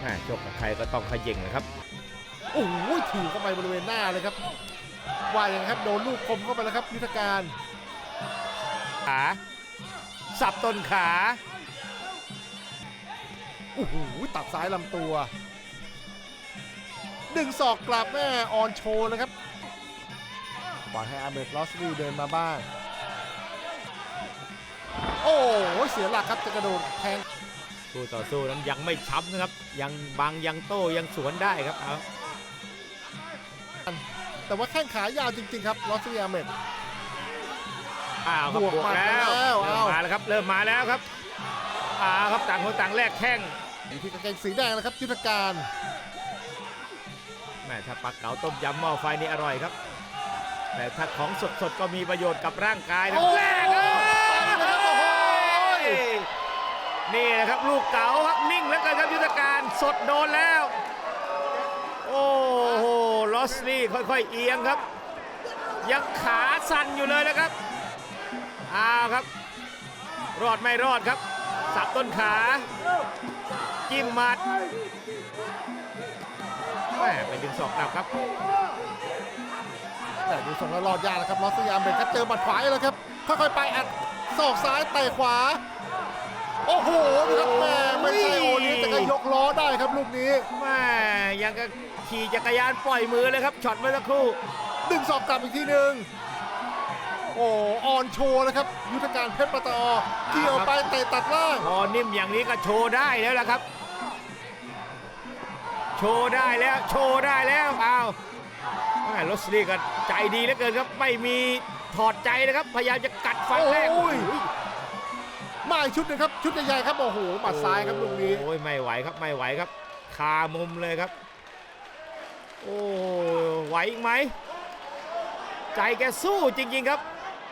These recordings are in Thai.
แม่ชกกับใครก็ต้องขย่งนะครับ โอ้โหถีบเข้าไปบริเวณหน้าเลยครับว่าอย่างไรครับโดนลูกคมเข้าไปแล้วครับยุทธการขาสับต้นขาโอ้โหตัดซ้ายลำตัวดึงศอกกลับแม่ออนโชว์นะครับปล่อยให้อาร์เบรดลอสลีเดินมาบ้าง โอ้โหเสียหลักครับจะกระโดดแทง คู่ต่อสู้นั้นยังไม่ช้ำนะครับ ยังบังยังโต้ยังสวนได้ครับเอาแต่ว่าแข้งขายาวจริง ๆ ครับลอสลีอาร์เมดอ้าวครับบวกบวกแล้วมาแล้วเริ่มเอามาแล้วครับเริ่มมาแล้วครับอ้าวครับต่างคนต่างแลกแข้งอยู่ที่กางเกงสีแดงนะครับยุทธการแม่ถ้าปลาเก๋าต้มยำหม้อไฟนี่อร่อยครับ แต่ถ้าของสดๆก็มีประโยชน์กับร่างกายนะโอ้แลกเอ้ ไปเลยครับโอ้โห ยนี่นะครับ ลูกเก๋าครับนิ่งแล้วกันครับยุทธการสดโดนแล้ว โอ้โหลอสลี่ค่อยๆเอียงครับ ยังขาสั่นอยู่เลยนะครับอ้าวครับ รอดไม่รอดครับ สับต้นขาจิ้มหมัดแม่ไปดึงศอกกลับครับแต่ดูทรงแล้วรอดยากนะครับลอสลีอาร์เมดครับเจอบัดขวาแล้วครับ ค่อยๆไปอัดศอกซ้ายเตะขวา โอ้โหดูครับแม่ไม่ใช่โอลิสแต่ก็ยกล้อได้ครับลูกนี้แม่ยังก็ขี่จักรยานปล่อยมือเลยครับช็อตเมื่อสักครู่ดึงศอกกลับอีกทีหนึ่งโอ้ออนโชว์นะครับ ยุทธการเพชรประตอเกี่ยวไปเตะตัดล่างพอนิ่มอย่างนี้ก็โชว์ได้แล้วล่ะครับ โชว์ได้แล้วโชว์ได้แล้วเอาแม่ลอสลี่ก็ใจดีเหลือเกินครับไม่มีถอดใจนะครับ พยายามจะกัดฟันแรกโอ้ย มาอีกชุดหนึงครับ ชุดใหญ่ๆครับ โอ้โหหมัดซ้ายครับลูกนี้ โอ้ยไม่ไหวครับไม่ไหวครับคามุมเลยครับ โอ้ไหวอีกไหม ใจแกสู้จริง ๆ ครับ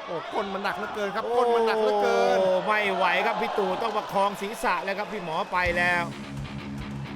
โอ้ก้นมันหนักเหลือเกินครับก้นมันหนักเหลือเกิน โอ้ไม่ไหวครับพี่ตู่ต้องประคองศีรษะแล้วครับพี่หมอไปแล้ว